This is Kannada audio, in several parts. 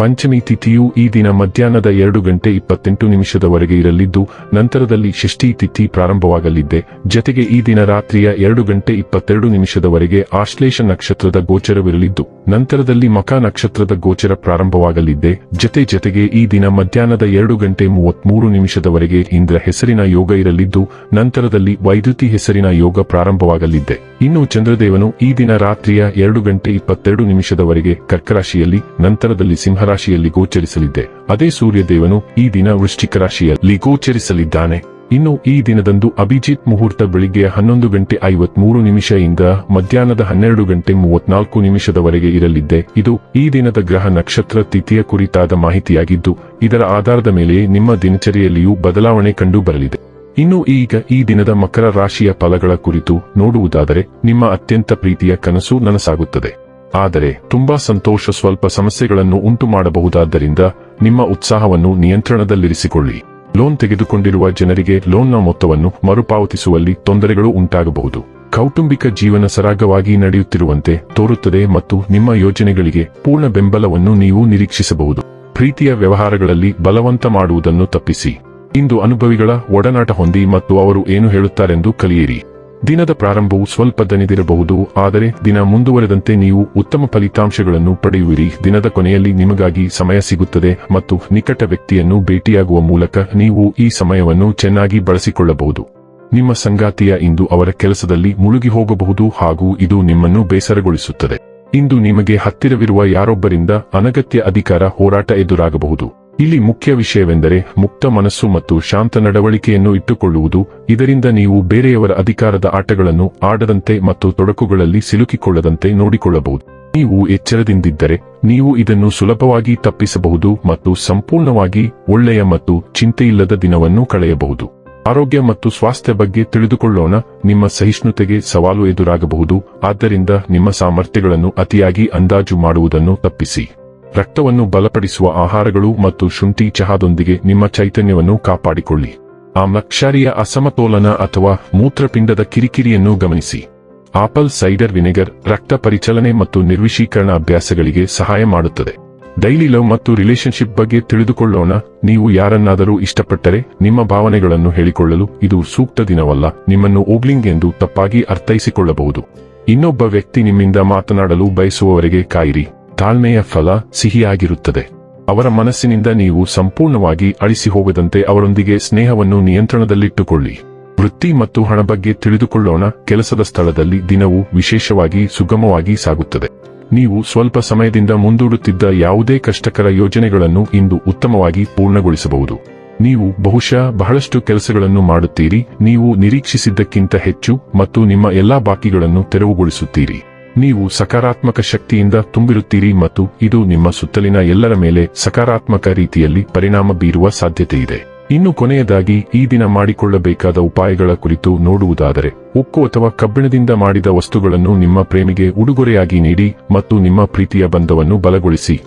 ಪಂಚಮಿ ತಿಥಿಯು ಈ ದಿನ ಮಧ್ಯಾಹ್ನದ ಎರಡು ಗಂಟೆ ಇಪ್ಪತ್ತೆಂಟು ನಿಮಿಷದವರೆಗೆ ಇರಲಿದ್ದು, ನಂತರದಲ್ಲಿ ಷಷ್ಠಿ ತಿಥಿ ಪ್ರಾರಂಭವಾಗಲಿದ್ದೆ ಜತೆಗೆ ಈ ದಿನ ರಾತ್ರಿಯ ಎರಡು ಗಂಟೆ ಇಪ್ಪತ್ತೆರಡು ನಿಮಿಷದವರೆಗೆ ಆಶ್ಲೇಷ ನಕ್ಷತ್ರದ ಗೋಚರವಿರಲಿದ್ದು, ನಂತರದಲ್ಲಿ ಮಕ ನಕ್ಷತ್ರದ ಗೋಚರ ಪ್ರಾರಂಭವಾಗಲಿದ್ದೆ ಜತೆ ಜತೆಗೆ ಈ ದಿನ ಮಧ್ಯಾಹ್ನದ ಎರಡು ಗಂಟೆ ಮೂವತ್ಮೂರು ನಿಮಿಷದವರೆಗೆ ಇಂದ್ರ ಹೆಸರಿನ ಯೋಗ ಇರಲಿದ್ದು, ನಂತರದಲ್ಲಿ ವೈದ್ಯುತಿ ಹೆಸರಿನ ಯೋಗ ಪ್ರಾರಂಭವಾಗಲಿದ್ದೆ ಇನ್ನು ಚಂದ್ರದೇವನು ಈ ದಿನ ರಾತ್ರಿಯ ಎರಡು ಗಂಟೆ ಇಪ್ಪತ್ತೆರಡು ನಿಮಿಷದವರೆಗೆ ಕರ್ಕರಾಶಿಯಲ್ಲಿ, ನಂತರದಲ್ಲಿ ಸಿಂಹರಾಶಿಯಲ್ಲಿ ಗೋಚರಿಸಲಿದೆ ಅದೇ ಸೂರ್ಯದೇವನು ಈ ದಿನ ವೃಶ್ಚಿಕ ರಾಶಿಯಲ್ಲಿ ಗೋಚರಿಸಲಿದ್ದಾನೆ. ಇನ್ನು ಈ ದಿನದಂದು ಅಭಿಜಿತ್ ಮುಹೂರ್ತ ಬೆಳಿಗ್ಗೆ ಹನ್ನೊಂದು ಗಂಟೆ ಐವತ್ಮೂರು ನಿಮಿಷದಿಂದ ಮಧ್ಯಾಹ್ನದ ಹನ್ನೆರಡು ಗಂಟೆ ಮೂವತ್ನಾಲ್ಕು ನಿಮಿಷದವರೆಗೆ ಇರಲಿದ್ದೆ. ಇದು ಈ ದಿನದ ಗ್ರಹ ನಕ್ಷತ್ರ ತಿಥಿಯ ಕುರಿತಾದ ಮಾಹಿತಿಯಾಗಿದ್ದು, ಇದರ ಆಧಾರದ ಮೇಲೆ ನಿಮ್ಮ ದಿನಚರಿಯಲ್ಲಿಯೂ ಬದಲಾವಣೆ ಕಂಡು ಬರಲಿದೆ ಇನ್ನು ಈಗ ಈ ದಿನದ ಮಕರ ರಾಶಿಯ ಫಲಗಳ ಕುರಿತು ನೋಡುವುದಾದರೆ, ನಿಮ್ಮ ಅತ್ಯಂತ ಪ್ರೀತಿಯ ಕನಸು ನನಸಾಗುತ್ತದೆ. ಆದರೆ ತುಂಬಾ ಸಂತೋಷ ಸ್ವಲ್ಪ ಸಮಸ್ಯೆಗಳನ್ನು ಉಂಟು ಮಾಡಬಹುದಾದ್ದರಿಂದ ನಿಮ್ಮ ಉತ್ಸಾಹವನ್ನು ನಿಯಂತ್ರಣದಲ್ಲಿರಿಸಿಕೊಳ್ಳಿ. ಲೋನ್ ತೆಗೆದುಕೊಂಡಿರುವ ಜನರಿಗೆ ಲೋನ್ನ ಮೊತ್ತವನ್ನು ಮರುಪಾವತಿಸುವಲ್ಲಿ ತೊಂದರೆಗಳು ಉಂಟಾಗಬಹುದು. ಕೌಟುಂಬಿಕ ಜೀವನ ಸರಾಗವಾಗಿ ನಡೆಯುತ್ತಿರುವಂತೆ ತೋರುತ್ತದೆ ಮತ್ತು ನಿಮ್ಮ ಯೋಜನೆಗಳಿಗೆ ಪೂರ್ಣ ಬೆಂಬಲವನ್ನು ನೀವು ನಿರೀಕ್ಷಿಸಬಹುದು. ಪ್ರೀತಿಯ ವ್ಯವಹಾರಗಳಲ್ಲಿ ಬಲವಂತ ಮಾಡುವುದನ್ನು ತಪ್ಪಿಸಿ. ಇಂದು ಅನುಭವಿಗಳ ಒಡನಾಟ ಹೊಂದಿ ಮತ್ತು ಅವರು ಏನು ಹೇಳುತ್ತಾರೆಂದು ಕಲಿಯಿರಿ. ದಿನದ ಪ್ರಾರಂಭವು ಸ್ವಲ್ಪ ದನಿದಿರಬಹುದು ಆದರೆ ದಿನ ಮುಂದುವರೆದಂತೆ ನೀವು ಉತ್ತಮ ಫಲಿತಾಂಶಗಳನ್ನು ಪಡೆಯುವಿರಿ. ದಿನದ ಕೊನೆಯಲ್ಲಿ ನಿಮಗಾಗಿ ಸಮಯ ಸಿಗುತ್ತದೆ ಮತ್ತು ನಿಕಟ ವ್ಯಕ್ತಿಯನ್ನು ಭೇಟಿಯಾಗುವ ಮೂಲಕ ನೀವು ಈ ಸಮಯವನ್ನು ಚೆನ್ನಾಗಿ ಬಳಸಿಕೊಳ್ಳಬಹುದು. ನಿಮ್ಮ ಸಂಗಾತಿಯ ಇಂದು ಅವರ ಕೆಲಸದಲ್ಲಿ ಮುಳುಗಿ ಹೋಗಬಹುದು ಹಾಗೂ ಇದು ನಿಮ್ಮನ್ನು ಬೇಸರಗೊಳಿಸುತ್ತದೆ. ಇಂದು ನಿಮಗೆ ಹತ್ತಿರವಿರುವ ಯಾರೊಬ್ಬರಿಂದ ಅನಗತ್ಯ ಅಧಿಕಾರ ಹೋರಾಟ ಎದುರಾಗಬಹುದು. ಇಲ್ಲಿ ಮುಖ್ಯ ವಿಷಯವೆಂದರೆ ಮುಕ್ತ ಮನಸ್ಸು ಮತ್ತು ಶಾಂತ ನಡವಳಿಕೆಯನ್ನು ಇಟ್ಟುಕೊಳ್ಳುವುದು. ಇದರಿಂದ ನೀವು ಬೇರೆಯವರ ಅಧಿಕಾರದ ಆಟಗಳನ್ನು ಆಡದಂತೆ ಮತ್ತು ತೊಡಕುಗಳಲ್ಲಿ ಸಿಲುಕಿಕೊಳ್ಳದಂತೆ ನೋಡಿಕೊಳ್ಳಬಹುದು. ನೀವು ಎಚ್ಚರದಿಂದಿದ್ದರೆ ನೀವು ಇದನ್ನು ಸುಲಭವಾಗಿ ತಪ್ಪಿಸಬಹುದು ಮತ್ತು ಸಂಪೂರ್ಣವಾಗಿ ಒಳ್ಳೆಯ ಮತ್ತು ಚಿಂತೆಯಿಲ್ಲದ ದಿನವನ್ನು ಕಳೆಯಬಹುದು. ಆರೋಗ್ಯ ಮತ್ತು ಸ್ವಾಸ್ಥ್ಯ ಬಗ್ಗೆ ತಿಳಿದುಕೊಳ್ಳೋಣ. ನಿಮ್ಮ ಸಹಿಷ್ಣುತೆಗೆ ಸವಾಲು ಎದುರಾಗಬಹುದು. ಆದ್ದರಿಂದ ನಿಮ್ಮ ಸಾಮರ್ಥ್ಯಗಳನ್ನು ಅತಿಯಾಗಿ ಅಂದಾಜು ಮಾಡುವುದನ್ನು ತಪ್ಪಿಸಿ. ರಕ್ತವನ್ನು ಬಲಪಡಿಸುವ ಆಹಾರಗಳು ಮತ್ತು ಶುಂಠಿ ಚಹಾದೊಂದಿಗೆ ನಿಮ್ಮ ಚೈತನ್ಯವನ್ನು ಕಾಪಾಡಿಕೊಳ್ಳಿ. ಆಮ್ಲಕ್ಷಾರಿಯ ಅಸಮತೋಲನ ಅಥವಾ ಮೂತ್ರಪಿಂಡದ ಕಿರಿಕಿರಿಯನ್ನು ಗಮನಿಸಿ. ಆಪಲ್ ಸೈಡರ್ ವಿನೆಗರ್ ರಕ್ತ ಪರಿಚಲನೆ ಮತ್ತು ನಿರ್ವಿಶೀಕರಣ ಅಭ್ಯಾಸಗಳಿಗೆ ಸಹಾಯ ಮಾಡುತ್ತದೆ. ಡೈಲಿ ಲವ್ ಮತ್ತು ರಿಲೇಷನ್ಶಿಪ್ ಬಗ್ಗೆ ತಿಳಿದುಕೊಳ್ಳೋಣ. ನೀವು ಯಾರನ್ನಾದರೂ ಇಷ್ಟಪಟ್ಟರೆ ನಿಮ್ಮ ಭಾವನೆಗಳನ್ನು ಹೇಳಿಕೊಳ್ಳಲು ಇದು ಸೂಕ್ತ ದಿನವಲ್ಲ. ನಿಮ್ಮನ್ನು ಓಗ್ಲಿಂಗ್ ಎಂದು ತಪ್ಪಾಗಿ ಅರ್ಥೈಸಿಕೊಳ್ಳಬಹುದು. ಇನ್ನೊಬ್ಬ ವ್ಯಕ್ತಿ ನಿಮ್ಮಿಂದ ಮಾತನಾಡಲು ಬಯಸುವವರೆಗೆ ಕಾಯಿರಿ. ತಾಳ್ಮೆಯ ಫಲ ಸಿಹಿಯಾಗಿರುತ್ತದೆ. ಅವರ ಮನಸ್ಸಿನಿಂದ ನೀವು ಸಂಪೂರ್ಣವಾಗಿ ಅಳಿಸಿ ಹೋಗದಂತೆ ಅವರೊಂದಿಗೆ ಸ್ನೇಹವನ್ನು ನಿಯಂತ್ರಣದಲ್ಲಿಟ್ಟುಕೊಳ್ಳಿ. ವೃತ್ತಿ ಮತ್ತು ಹಣ ಬಗ್ಗೆ ತಿಳಿದುಕೊಳ್ಳೋಣ. ಕೆಲಸದ ಸ್ಥಳದಲ್ಲಿ ದಿನವು ವಿಶೇಷವಾಗಿ ಸುಗಮವಾಗಿ ಸಾಗುತ್ತದೆ. ನೀವು ಸ್ವಲ್ಪ ಸಮಯದಿಂದ ಮುಂದೂಡುತ್ತಿದ್ದ ಯಾವುದೇ ಕಷ್ಟಕರ ಯೋಜನೆಗಳನ್ನು ಇಂದು ಉತ್ತಮವಾಗಿ ಪೂರ್ಣಗೊಳಿಸಬಹುದು. ನೀವು ಬಹುಶಃ ಬಹಳಷ್ಟು ಕೆಲಸಗಳನ್ನು ಮಾಡುತ್ತೀರಿ. ನೀವು ನಿರೀಕ್ಷಿಸಿದ್ದಕ್ಕಿಂತ ಹೆಚ್ಚು ಮತ್ತು ನಿಮ್ಮ ಎಲ್ಲಾ ಬಾಕಿಗಳನ್ನು ತೆರವುಗೊಳಿಸುತ್ತೀರಿ. ನೀವು ಸಕಾರಾತ್ಮಕ ಶಕ್ತಿಯಿಂದ ತುಂಬಿರುತ್ತೀರಿ ಮತ್ತು ಇದು ನಿಮ್ಮ ಸುತ್ತಲಿನ ಎಲ್ಲರ ಮೇಲೆ ಸಕಾರಾತ್ಮಕ ರೀತಿಯಲ್ಲಿ ಪರಿಣಾಮ ಬೀರುವ ಸಾಧ್ಯತೆಯಿದೆ. ಇನ್ನು ಕೊನೆಯದಾಗಿ, ಈ ದಿನ ಮಾಡಿಕೊಳ್ಳಬೇಕಾದ ಉಪಾಯಗಳ ಕುರಿತು ನೋಡುವುದಾದರೆ, ಉಕ್ಕು ಅಥವಾ ಕಬ್ಬಿಣದಿಂದ ಮಾಡಿದ ವಸ್ತುಗಳನ್ನು ನಿಮ್ಮ ಪ್ರೇಮಿಗೆ ಉಡುಗೊರೆಯಾಗಿ ನೀಡಿ ಮತ್ತು ನಿಮ್ಮ ಪ್ರೀತಿಯ ಬಂಧವನ್ನು ಬಲಗೊಳಿಸಿ.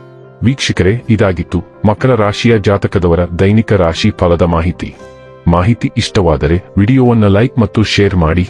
ವೀಕ್ಷಕರೇ, ಇದಾಗಿತ್ತು ಮಕರ ರಾಶಿಯ ಜಾತಕದವರ ದೈನಿಕ ರಾಶಿ ಫಲದ ಮಾಹಿತಿ. ಮಾಹಿತಿ ಇಷ್ಟವಾದರೆ, ವಿಡಿಯೋವನ್ನು ಲೈಕ್ ಮತ್ತು ಶೇರ್ ಮಾಡಿ.